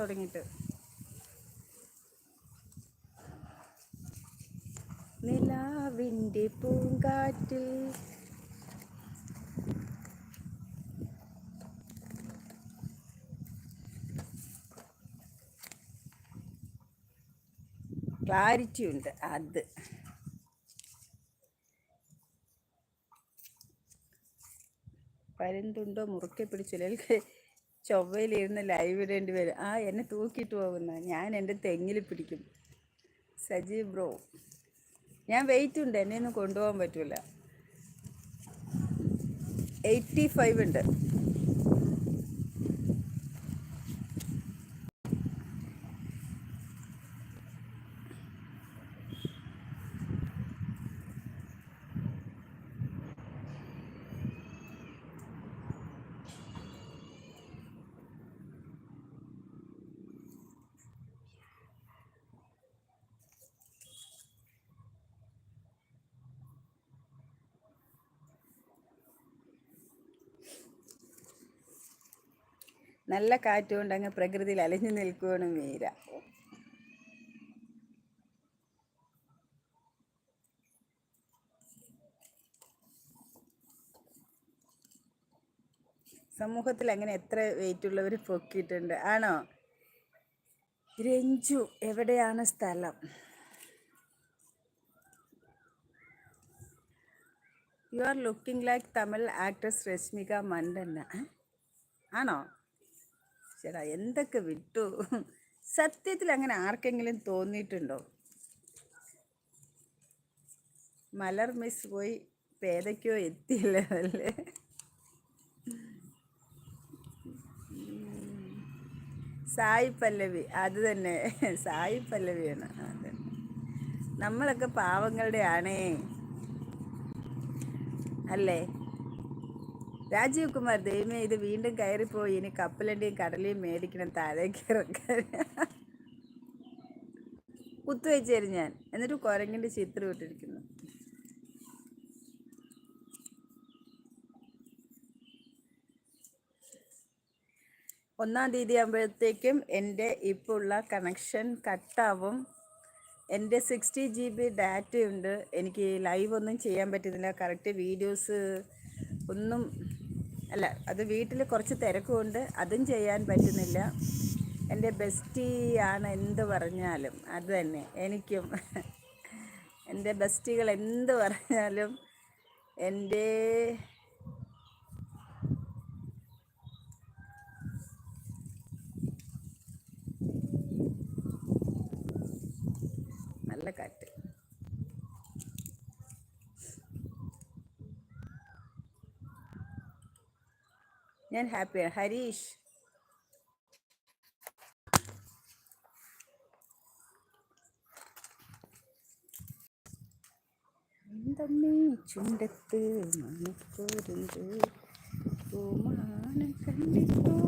തുടങ്ങിയിട്ട്. നിലാവിന്റെ പൂങ്കാറ്റിൽ ക്ലാരിറ്റി ഉണ്ട് അത്. പരുന്തുണ്ടോ? മുറുക്കെ പിടിച്ചില്ലെങ്കിൽ ചൊവ്വയിലിരുന്ന് ലൈവ് ഇടേണ്ടി വരും. ആ എന്നെ തൂക്കിയിട്ട് പോകുന്ന. ഞാൻ എന്റെ തെങ്ങിൽ പിടിക്കും. സജീവ് ബ്രോ ഞാൻ വെയിറ്റ് ഉണ്ട്. എന്നെ ഒന്നും കൊണ്ടുപോകാൻ പറ്റില്ല എയ്റ്റി ഫൈവ് ഉണ്ട്. നല്ല കാറ്റുകൊണ്ട് അങ്ങ് പ്രകൃതിയിൽ അലഞ്ഞു നിൽക്കുകയാണ് മീര. സമൂഹത്തിൽ അങ്ങനെ എത്ര വെയിറ്റ് ഉള്ളവർ പൊക്കിയിട്ടുണ്ട്. ആണോ? രഞ്ജു എവിടെയാണ് സ്ഥലം? You are looking like Tamil actress Rashmika Mandanna ആണോ? ചേട്ടാ എന്തൊക്കെ വിട്ടു? സത്യത്തിൽ അങ്ങനെ ആർക്കെങ്കിലും തോന്നിയിട്ടുണ്ടോ? മലർ മിസ് പോയി പേരയ്ക്കോ എത്തിയില്ല അല്ലേ സായി പല്ലവി അത് തന്നെ. സായി പല്ലവിയാണ് അതെ നമ്മളൊക്കെ പാവങ്ങളുടെ ആണേ. അല്ലേ? രാജീവ് കുമാർ ദൈവമേ ഇത് വീണ്ടും കയറിപ്പോയി. ഇനി കപ്പലന്റെയും കടലയും മേടിക്കണം താഴേക്ക് ഇറക്കാൻ. കുത്തുവെച്ചേരും ഞാൻ. എന്നിട്ട് കുരങ്ങിന്റെ ചിത്രം ഇട്ടിരിക്കുന്നു. ഒന്നാം തീയതി ആകുമ്പോഴത്തേക്കും എന്റെ ഇപ്പോൾ ഉള്ള കണക്ഷൻ കട്ടാവും എന്റെ സിക്സ്റ്റി ജി ബി ഡാറ്റയുണ്ട് എനിക്ക് ലൈവ് ഒന്നും ചെയ്യാൻ പറ്റുന്നില്ല. കറക്റ്റ് വീഡിയോസ് ഒന്നും അല്ല അത് വീട്ടിൽ കുറച്ച് തിരക്കുണ്ട്. അതും ചെയ്യാൻ പറ്റുന്നില്ല. എന്റെ ബെസ്റ്റി ആണ് എന്ത് പറഞ്ഞാലും അത് തന്നെ. എനിക്കും എന്റെ ബെസ്റ്റികൾ എന്ത് പറഞ്ഞാലും എന്റെ നല്ല കാറ്റ്. ഞാൻ ഹാപ്പിയാണ് ഹരീഷ്. എന്തമ്മേ ചുണ്ടത്ത് മണിക്കൂറുണ്ട് പൂമാനം കണ്ടിട്ടോ.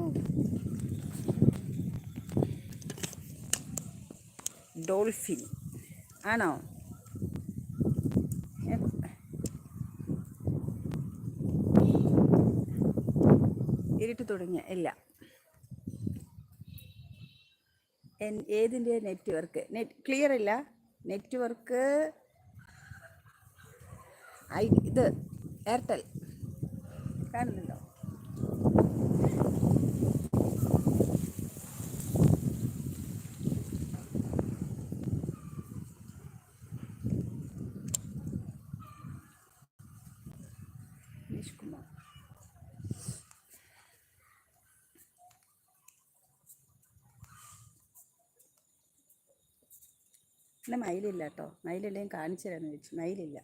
ഡോൾഫിൻ. ആണോ? ഇരുട്ട് തുടങ്ങിയ ഇല്ല. ഏതിന്റെ നെറ്റ്വർക്ക്? നെറ്റ് ക്ലിയർ ഇല്ല നെറ്റ്വർക്ക് ഐ ഇത് എയർടെൽ. ഇന്ന് മയിലില്ല കേട്ടോ മയിലില്ലെങ്കിൽ കാണിച്ചു തരാമെന്ന് ചോദിച്ചു മയിലില്ല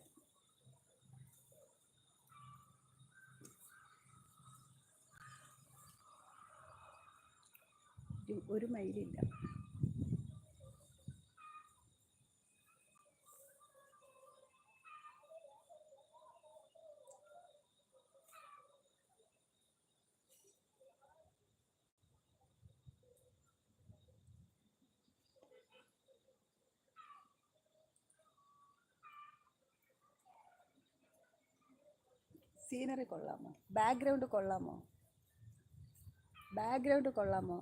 ഒരു മയിലില്ല. സീനറി കൊള്ളാമോ? ബാക്ക്ഗ്രൗണ്ട് കൊള്ളാമോ? ബാക്ക്ഗ്രൗണ്ട് കൊള്ളാമോ?